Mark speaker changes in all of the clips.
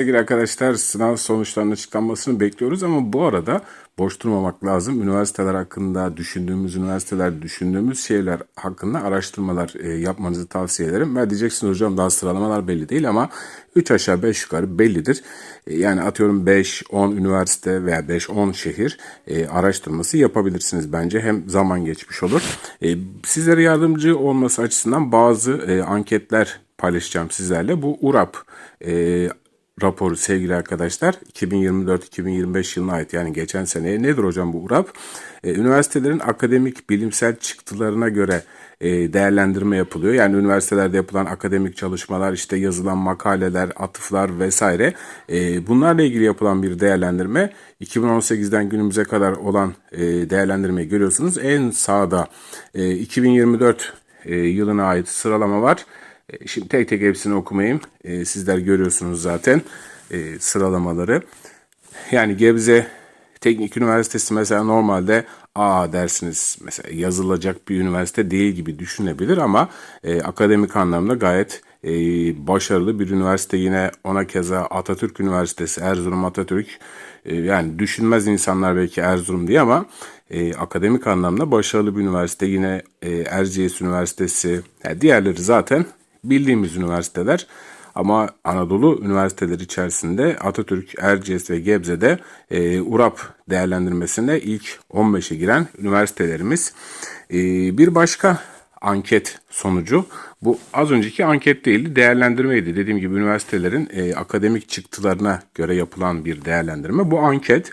Speaker 1: Sevgili arkadaşlar sınav sonuçlarının açıklanmasını bekliyoruz ama bu arada boş durmamak lazım. Üniversiteler hakkında düşündüğümüz, üniversiteler düşündüğümüz şeyler hakkında araştırmalar e, yapmanızı tavsiye ederim. Ve diyeceksiniz hocam daha sıralamalar belli değil ama 3 aşağı 5 yukarı bellidir. E, yani atıyorum 5-10 üniversite veya 5-10 şehir e, araştırması yapabilirsiniz bence. Hem zaman geçmiş olur. Sizlere yardımcı olması açısından bazı anketler paylaşacağım sizlerle. Bu URAP e, raporu sevgili arkadaşlar 2024-2025 yılına ait yani geçen seneye nedir hocam bu URAP? Ee, üniversitelerin akademik bilimsel çıktılarına göre e, değerlendirme yapılıyor. Yani üniversitelerde yapılan akademik çalışmalar işte yazılan makaleler, atıflar vesaire e, bunlarla ilgili yapılan bir değerlendirme 2018'den günümüze kadar olan e, değerlendirmeyi görüyorsunuz. En sağda e, 2024 e, yılına ait sıralama var. E, Şimdi tek tek hepsini okumayayım. E, Sizler görüyorsunuz zaten e, sıralamaları. Yani Gebze Teknik Üniversitesi mesela normalde A dersiniz mesela yazılacak bir üniversite değil gibi düşünebilir ama akademik anlamda gayet başarılı bir üniversite yine ona keza Atatürk Üniversitesi Erzurum Atatürk yani düşünmez insanlar belki Erzurum diye ama e, akademik anlamda başarılı bir üniversite yine e, Erciyes Üniversitesi yani diğerleri zaten bildiğimiz üniversiteler. Ama Anadolu üniversiteleri içerisinde Atatürk, Erciyes ve Gebze'de e, URAP değerlendirmesinde ilk 15'e giren üniversitelerimiz. E, bir başka anket sonucu bu az önceki anket değildi değerlendirmeydi. Dediğim gibi üniversitelerin e, akademik çıktılarına göre yapılan bir değerlendirme. Bu anket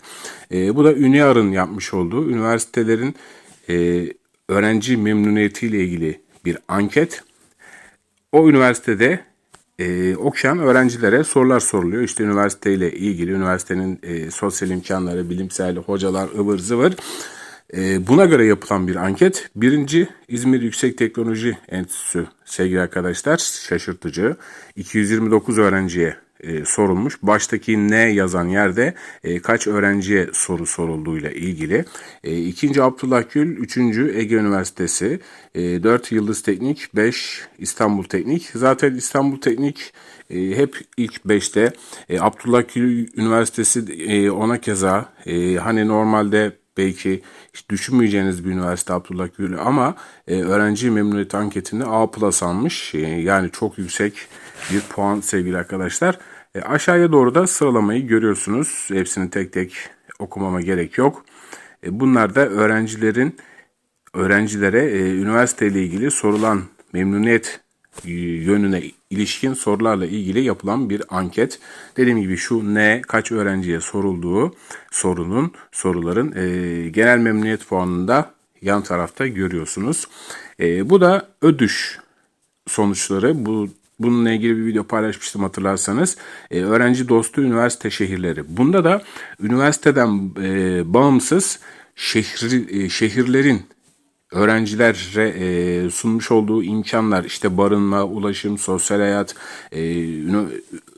Speaker 1: e, bu da UNIAR'ın yapmış olduğu üniversitelerin e, öğrenci memnuniyetiyle ilgili bir anket o üniversitede e, okuyan öğrencilere sorular soruluyor. İşte üniversiteyle ilgili, üniversitenin e, sosyal imkanları, bilimsel hocalar, ıvır zıvır. E, buna göre yapılan bir anket. Birinci İzmir Yüksek Teknoloji Enstitüsü sevgili arkadaşlar şaşırtıcı. 229 öğrenciye e, sorulmuş. Baştaki ne yazan yerde e, kaç öğrenciye soru sorulduğuyla ilgili. E, ikinci Abdullah Gül, üçüncü Ege Üniversitesi, e, 4 Yıldız Teknik, 5 İstanbul Teknik. Zaten İstanbul Teknik e, hep ilk 5'te. E, Abdullah Gül Üniversitesi e, ona keza e, hani normalde belki hiç düşünmeyeceğiniz bir üniversite Abdullah Gül ama e, öğrenci memnuniyet anketinde A plus almış. E, yani çok yüksek bir puan sevgili arkadaşlar. E, aşağıya doğru da sıralamayı görüyorsunuz. Hepsini tek tek okumama gerek yok. E, bunlar da öğrencilerin öğrencilere e, üniversite ilgili sorulan memnuniyet yönüne ilişkin sorularla ilgili yapılan bir anket. Dediğim gibi şu ne kaç öğrenciye sorulduğu sorunun soruların e, genel memnuniyet puanında yan tarafta görüyorsunuz. E, bu da ödüş sonuçları. Bu Bununla ilgili bir video paylaşmıştım hatırlarsanız. E, öğrenci dostu üniversite şehirleri. Bunda da üniversiteden e, bağımsız şehri, e, şehirlerin öğrencilere e, sunmuş olduğu imkanlar işte barınma, ulaşım, sosyal hayat, e,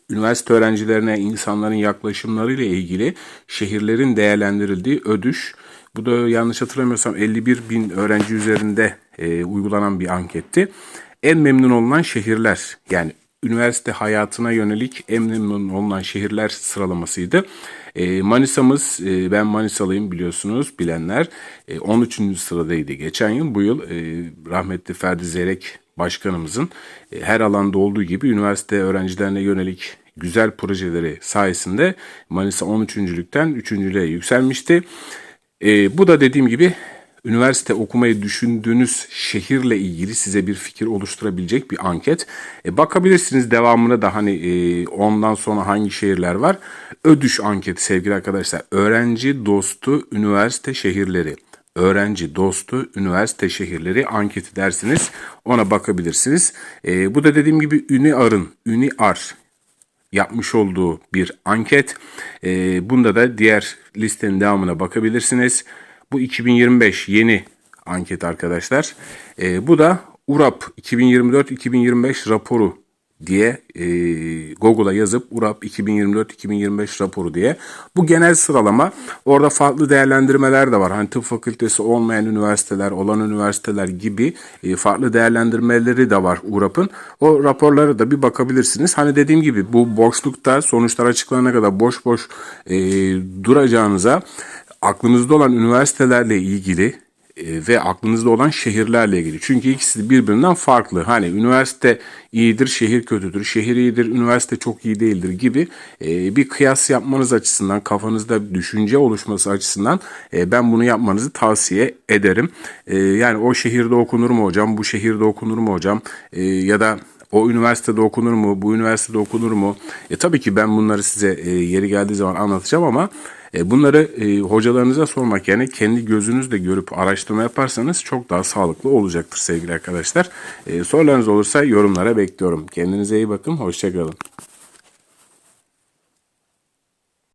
Speaker 1: üniversite öğrencilerine insanların yaklaşımları ile ilgili şehirlerin değerlendirildiği ödüş. Bu da yanlış hatırlamıyorsam 51 bin öğrenci üzerinde e, uygulanan bir anketti. En memnun olunan şehirler yani üniversite hayatına yönelik en olunan şehirler sıralamasıydı. E, Manisa'mız, e, ben Manisalıyım biliyorsunuz bilenler. E, 13. sıradaydı geçen yıl. Bu yıl e, rahmetli Ferdi Zeyrek başkanımızın e, her alanda olduğu gibi üniversite öğrencilerine yönelik güzel projeleri sayesinde Manisa 13.lükten 3.lüğe yükselmişti. E, bu da dediğim gibi üniversite okumayı düşündüğünüz şehirle ilgili size bir fikir oluşturabilecek bir anket. E, bakabilirsiniz devamına da hani e, ondan sonra hangi şehirler var. Ödüş anketi sevgili arkadaşlar. Öğrenci dostu üniversite şehirleri. Öğrenci dostu üniversite şehirleri anketi dersiniz. Ona bakabilirsiniz. E, bu da dediğim gibi UniAr'ın, UniAr yapmış olduğu bir anket. E, bunda da diğer listenin devamına bakabilirsiniz. Bu 2025 yeni anket arkadaşlar. E, bu da URAP 2024-2025 raporu diye e, Google'a yazıp URAP 2024-2025 raporu diye. Bu genel sıralama orada farklı değerlendirmeler de var. Hani tıp fakültesi olmayan üniversiteler, olan üniversiteler gibi e, farklı değerlendirmeleri de var URAP'ın. O raporlara da bir bakabilirsiniz. Hani dediğim gibi bu boşlukta sonuçlar açıklanana kadar boş boş e, duracağınıza aklınızda olan üniversitelerle ilgili e, ve aklınızda olan şehirlerle ilgili. Çünkü ikisi birbirinden farklı. Hani üniversite iyidir, şehir kötüdür, şehir iyidir, üniversite çok iyi değildir gibi e, bir kıyas yapmanız açısından, kafanızda düşünce oluşması açısından e, ben bunu yapmanızı tavsiye ederim. Yani o şehirde okunur mu hocam, bu şehirde okunur mu hocam ya da o üniversitede okunur mu, bu üniversitede okunur mu? E, tabii ki ben bunları size e, yeri geldiği zaman anlatacağım ama e, bunları e, hocalarınıza sormak yani kendi gözünüzle görüp araştırma yaparsanız çok daha sağlıklı olacaktır sevgili arkadaşlar. E, sorularınız olursa yorumlara bekliyorum. Kendinize iyi bakın, hoşçakalın.